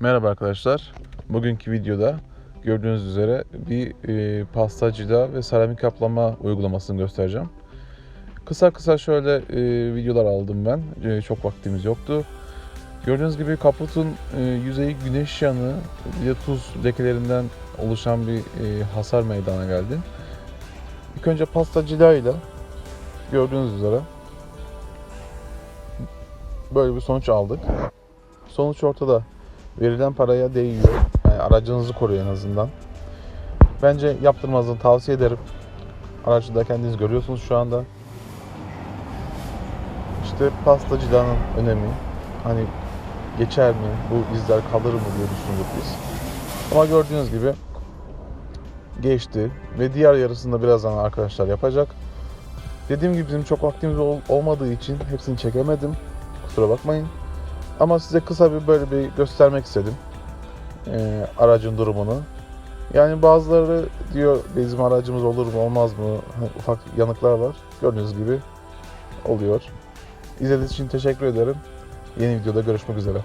Merhaba arkadaşlar. Bugünkü videoda gördüğünüz üzere bir e, pastacıda ve seramik kaplama uygulamasını göstereceğim. Kısa kısa şöyle e, videolar aldım ben. E, çok vaktimiz yoktu. Gördüğünüz gibi kaputun e, yüzeyi güneş yanı de tuz lekelerinden oluşan bir e, hasar meydana geldi. İlk önce pastacıyla ile gördüğünüz üzere böyle bir sonuç aldık. Sonuç ortada verilen paraya değiyor. Yani aracınızı koruyor en azından. Bence yaptırmanızı tavsiye ederim. Aracı da kendiniz görüyorsunuz şu anda. İşte pastacılığın önemi. Hani geçer mi, bu izler kalır mı diye düşündük biz. Ama gördüğünüz gibi geçti ve diğer yarısını da birazdan arkadaşlar yapacak. Dediğim gibi bizim çok vaktimiz ol- olmadığı için hepsini çekemedim. Kusura bakmayın. Ama size kısa bir böyle bir göstermek istedim. Ee, aracın durumunu. Yani bazıları diyor bizim aracımız olur mu olmaz mı? Hani ufak yanıklar var. Gördüğünüz gibi oluyor. İzlediğiniz için teşekkür ederim. Yeni videoda görüşmek üzere.